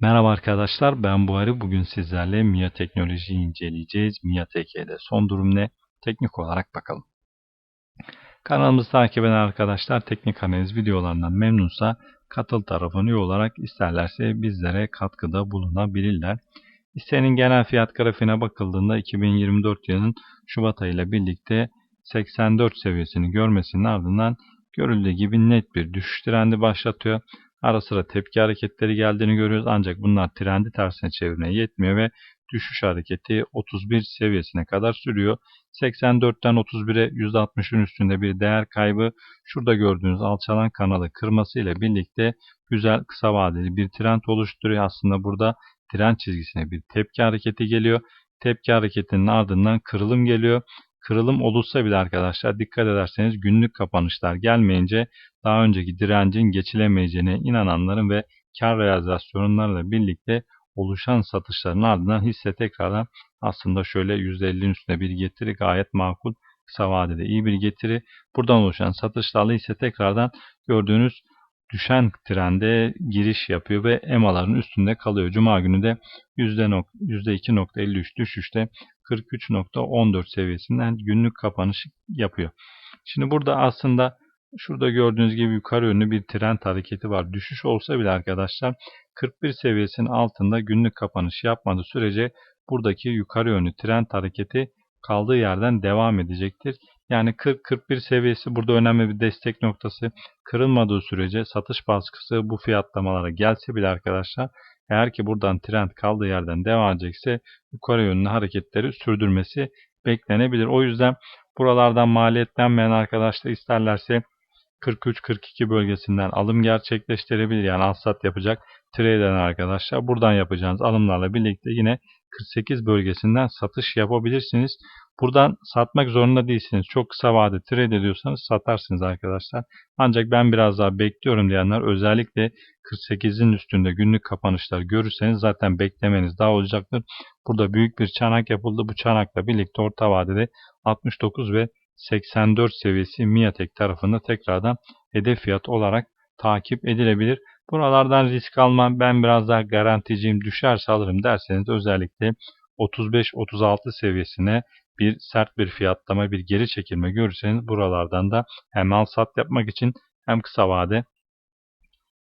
Merhaba arkadaşlar ben Buhari. Bugün sizlerle MIA teknolojiyi inceleyeceğiz. MIA TK'de son durum ne? Teknik olarak bakalım. Kanalımızı takip eden arkadaşlar teknik analiz videolarından memnunsa katıl tarafını üye olarak isterlerse bizlere katkıda bulunabilirler. Hissenin genel fiyat grafiğine bakıldığında 2024 yılının Şubat ayıyla birlikte 84 seviyesini görmesinin ardından görüldüğü gibi net bir düşüş trendi başlatıyor. Ara sıra tepki hareketleri geldiğini görüyoruz ancak bunlar trendi tersine çevirmeye yetmiyor ve düşüş hareketi 31 seviyesine kadar sürüyor. 84'ten 31'e %60'ın üstünde bir değer kaybı şurada gördüğünüz alçalan kanalı kırması ile birlikte güzel kısa vadeli bir trend oluşturuyor. Aslında burada trend çizgisine bir tepki hareketi geliyor. Tepki hareketinin ardından kırılım geliyor. Kırılım olursa bile arkadaşlar dikkat ederseniz günlük kapanışlar gelmeyince daha önceki direncin geçilemeyeceğine inananların ve kar realizasyonlarıyla birlikte oluşan satışların ardından hisse tekrardan aslında şöyle %50'nin üstünde bir getiri gayet makul kısa vadede iyi bir getiri. Buradan oluşan satışlarla hisse tekrardan gördüğünüz düşen trende giriş yapıyor ve EMA'ların üstünde kalıyor. Cuma günü de %2.53 düşüşte 43.14 seviyesinden günlük kapanış yapıyor. Şimdi burada aslında şurada gördüğünüz gibi yukarı yönlü bir trend hareketi var. Düşüş olsa bile arkadaşlar 41 seviyesinin altında günlük kapanış yapmadığı sürece buradaki yukarı yönlü trend hareketi kaldığı yerden devam edecektir. Yani 40-41 seviyesi burada önemli bir destek noktası. Kırılmadığı sürece satış baskısı bu fiyatlamalara gelse bile arkadaşlar eğer ki buradan trend kaldığı yerden devam edecekse yukarı yönlü hareketleri sürdürmesi beklenebilir. O yüzden buralardan maliyetlenmeyen arkadaşlar isterlerse 43-42 bölgesinden alım gerçekleştirebilir. Yani alsat yapacak trader arkadaşlar. Buradan yapacağınız alımlarla birlikte yine 48 bölgesinden satış yapabilirsiniz. Buradan satmak zorunda değilsiniz. Çok kısa vade trade ediyorsanız satarsınız arkadaşlar. Ancak ben biraz daha bekliyorum diyenler özellikle 48'in üstünde günlük kapanışlar görürseniz zaten beklemeniz daha olacaktır. Burada büyük bir çanak yapıldı. Bu çanakla birlikte orta vadede 69 ve 84 seviyesi Miatek tarafında tekrardan hedef fiyat olarak takip edilebilir. Buralardan risk almam ben biraz daha garanticiyim düşerse alırım derseniz özellikle 35-36 seviyesine bir sert bir fiyatlama bir geri çekilme görürseniz buralardan da hem al sat yapmak için hem kısa vade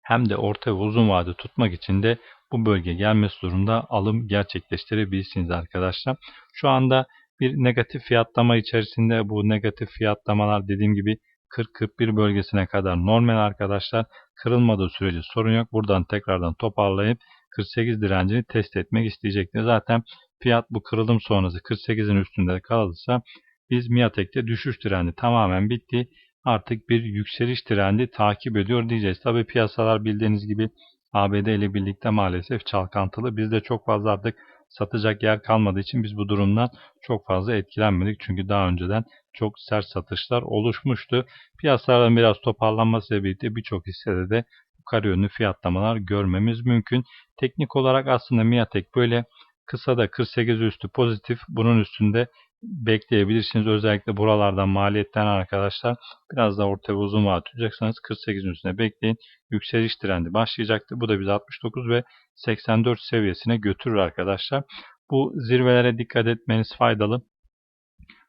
hem de orta ve uzun vade tutmak için de bu bölge gelmesi durumda alım gerçekleştirebilirsiniz arkadaşlar. Şu anda bir negatif fiyatlama içerisinde bu negatif fiyatlamalar dediğim gibi 40-41 bölgesine kadar normal arkadaşlar. Kırılmadığı sürece sorun yok. Buradan tekrardan toparlayıp 48 direncini test etmek isteyecektir. Zaten fiyat bu kırılım sonrası 48'in üstünde kalırsa biz Miatek'te düşüş trendi tamamen bitti. Artık bir yükseliş trendi takip ediyor diyeceğiz. Tabi piyasalar bildiğiniz gibi ABD ile birlikte maalesef çalkantılı. Biz de çok fazla artık satacak yer kalmadığı için biz bu durumdan çok fazla etkilenmedik. Çünkü daha önceden çok sert satışlar oluşmuştu. Piyasaların biraz toparlanması birlikte birçok hissede de yukarı yönlü fiyatlamalar görmemiz mümkün. Teknik olarak aslında Miatek böyle kısa da 48 üstü pozitif. Bunun üstünde bekleyebilirsiniz. Özellikle buralardan maliyetten arkadaşlar biraz da orta ve uzun vade tutacaksanız 48'in üstüne bekleyin. Yükseliş trendi başlayacaktır. Bu da bizi 69 ve 84 seviyesine götürür arkadaşlar. Bu zirvelere dikkat etmeniz faydalı.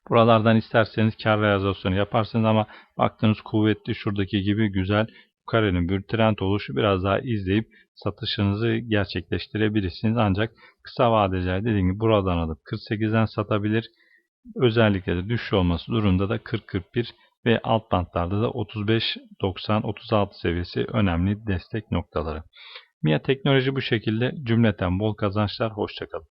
Buralardan isterseniz kar realizasyonu yaparsınız ama baktığınız kuvvetli şuradaki gibi güzel yukarının bir trend oluşu biraz daha izleyip satışınızı gerçekleştirebilirsiniz. Ancak kısa vadeciler dediğim gibi buradan alıp 48'den satabilir. Özellikle de düşüş olması durumunda da 40-41 ve alt bantlarda da 35-90-36 seviyesi önemli destek noktaları. MIA teknoloji bu şekilde cümleten bol kazançlar. Hoşçakalın.